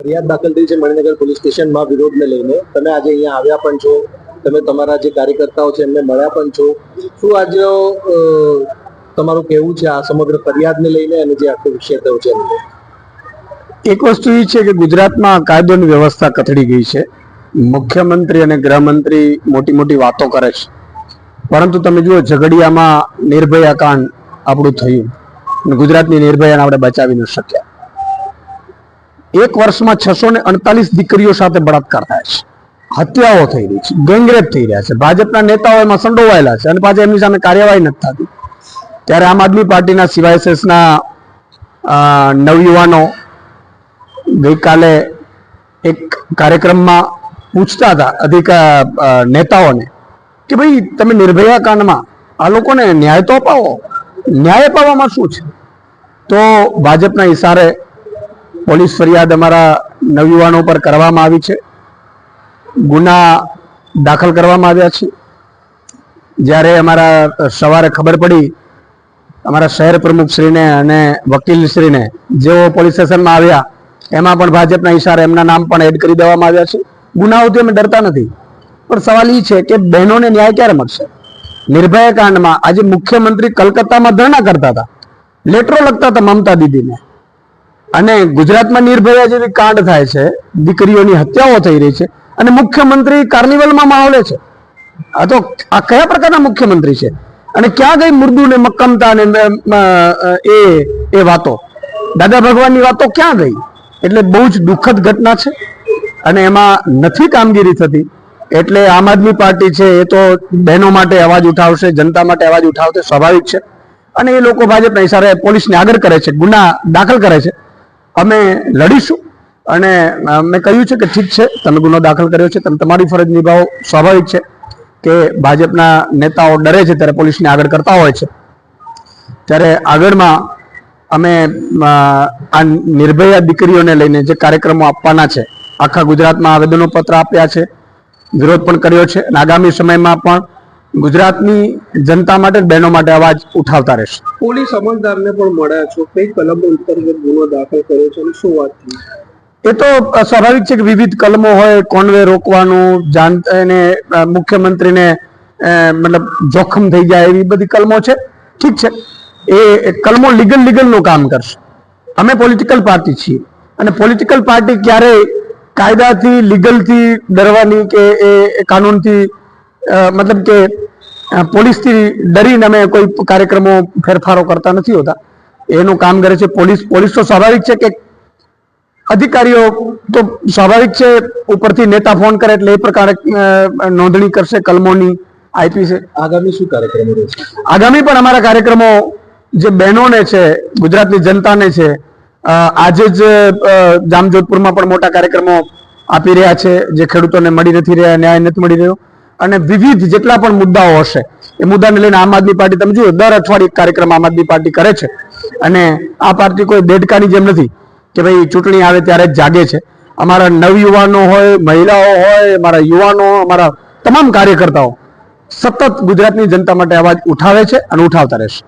ફરિયાદ દાખલ થઈ છે મણિનગર પોલીસ સ્ટેશનમાં વિરોધને લઈને. તમે આજે અહીંયા આવ્યા પણ છો. તમે તમારા જે કાર્યકર્તાઓ છે એમને મળ્યા પણ છો. શું આજે તમારું કહેવું છે આ સમગ્ર ફરિયાદને લઈને અને જે આખો વિષય થયો છે એક વસ્તુ એ છે કે ગુજરાતમાં કાયદોની વ્યવસ્થા કથળી ગઈ છે. મુખ્યમંત્રી અને ગૃહમંત્રી મોટી મોટી વાતો કરે છે. પરંતુ તમે જુઓ, ઝઘડિયામાં નિર્ભયા કાંડ આપણું થયું. ગુજરાતની નિર્ભયાને આપણે બચાવી ન શક્યા. એક વર્ષમાં છસો ને અડતાલીસ દીકરીઓ સાથે બળાત્કાર થાય છે. હત્યાઓ થઈ રહી છે, ગેંગરેપ થઈ રહ્યા છે. ભાજપના નેતાઓ એમાં સંડોવાયેલા છે અને પાછા એમની સામે કાર્યવાહી નથી થતી. ત્યારે આમ આદમી પાર્ટીના સીવાયએસએસના નવયુવાનો ગઈકાલે એક કાર્યક્રમમાં પૂછતા હતા અધિકાર નેતાઓને કે ભાઈ તમે નિર્ભયા કાંડમાં આ લોકોને ન્યાય તો અપાવો. ન્યાય અપાવવામાં શું છે? તો ભાજપના ઇશારે પોલીસ ફરિયાદ અમારા નવયુવાનો પર કરવામાં આવી છે. ગુના દાખલ કરવામાં આવ્યા છે. જ્યારે અમારા સવારે ખબર પડી, અમારા શહેર પ્રમુખ શ્રીને અને વકીલ શ્રીને જેઓ પોલીસ સ્ટેશનમાં આવ્યા, એમાં પણ ભાજપના ઇશારે એમના નામ પણ એડ કરી દેવામાં આવ્યા છે. ગુનાઓથી અમે ડરતા નથી. પણ સવાલ એ છે કે બહેનોને ન્યાય ક્યારે મળશે? નિર્ભયા કાંડમાં આજે મુખ્યમંત્રી કલકત્તામાં ધરણા કરતા હતા. લેટરો લખતા હતા મમતા દીદીને. અને ગુજરાતમાં નિર્ભયા જેવી કાંડ થાય છે, દીકરીઓની હત્યાઓ થઈ રહી છે અને મુખ્યમંત્રી કાર્નિવલમાં માહોલે છે. આ તો આ કયા પ્રકારના મુખ્યમંત્રી છે? અને ક્યાં ગઈ મુર્દુ ને મક્કમતા ને એ એ વાતો? દાદા ભગવાનની વાતો ક્યાં ગઈ? એટલે બહુ જ દુઃખદ ઘટના છે અને એમાં નથી કામગીરી થતી. એટલે આમ આદમી પાર્ટી છે એ તો બહેનો માટે અવાજ ઉઠાવશે, જનતા માટે અવાજ ઉઠાવશે, સ્વાભાવિક છે. અને એ લોકો ભાજપના ઇશારે પોલીસને આગળ કરે છે, ગુના દાખલ કરે છે. અમે લડીશું. અને મેં કહ્યું છે કે ઠીક છે, તમે ગુનો દાખલ કર્યો છે, તમે તમારી ફરજ નિભાવો. સ્વાભાવિક છે કે ભાજપના નેતાઓ ડરે છે ત્યારે પોલીસને આગળ કરતા હોય છે. ત્યારે આગળમાં અમે આ નિર્ભયા દીકરીઓને લઈને જે કાર્યક્રમો આપવાના છે, આખા ગુજરાતમાં આવેદનો પત્ર આપ્યા છે, વિરોધ પણ કર્યો છે. અને આગામી સમયમાં પણ ગુજરાતની જનતા માટે બહેનો માટે અવાજ ઉઠાવતા રહેશે. પોલીસ અમલદારને પણ મળ્યા છો. કઈ કલમ અંતર્ગત ગુનો દાખલ કર્યો છે અને શું વાત એ તો સ્વાભાવિક છે કે વિવિધ કલમો હોય કોન્વે રોકવાનું જાણ એને મુખ્યમંત્રીને મતલબ જોખમ થઈ જાય એવી બધી કલમો છે. ઠીક છે. એ કલમો લીગલ લીગલનું કામ કરશે. અમે પોલિટિકલ પાર્ટી છીએ. અને પોલિટિકલ પાર્ટી ક્યારેય કાયદાથી લીગલથી ડરવાની કે એ કાનૂનથી મતલબ કે પોલીસથી ડરીને અમે કોઈ કાર્યક્રમો ફેરફારો કરતા નથી હોતા. એનું કામ કરે છે પોલીસ. પોલીસ તો સ્વાભાવિક છે કે અધિકારીઓ તો સ્વાભાવિક છે ઉપરથી નેતા ફોન કરે એટલે એ પ્રકારે નોંધણી કરશે કલમોની આઈપી છે. આગામી શું કાર્યક્રમો રહેશે? આગામી પણ અમારા કાર્યક્રમો જે બહેનોને છે ગુજરાતની જનતાને છે આજે જ જામજોધપુરમાં પણ મોટા કાર્યક્રમો આપી રહ્યા છે જે ખેડૂતોને મળી નથી રહ્યા ન્યાય નથી મળી રહ્યો. અને વિવિધ જેટલા પણ મુદ્દાઓ હશે, એ મુદ્દાને લઈને આમ આદમી પાર્ટી, તમે જુઓ, દર અઠવાડિયે કાર્યક્રમ આમ આદમી પાર્ટી કરે છે. અને આ પાર્ટી કોઈ દેડકાની જેમ નથી કે ભાઈ ચૂંટણી આવે ત્યારે જ જાગે છે. અમારા નવયુવાનો હોય, મહિલાઓ હોય, અમારા યુવાનો, અમારા તમામ કાર્યકર્તાઓ સતત ગુજરાતની જનતા માટે અવાજ ઉઠાવે છે અને ઉઠાવતા રહેશે.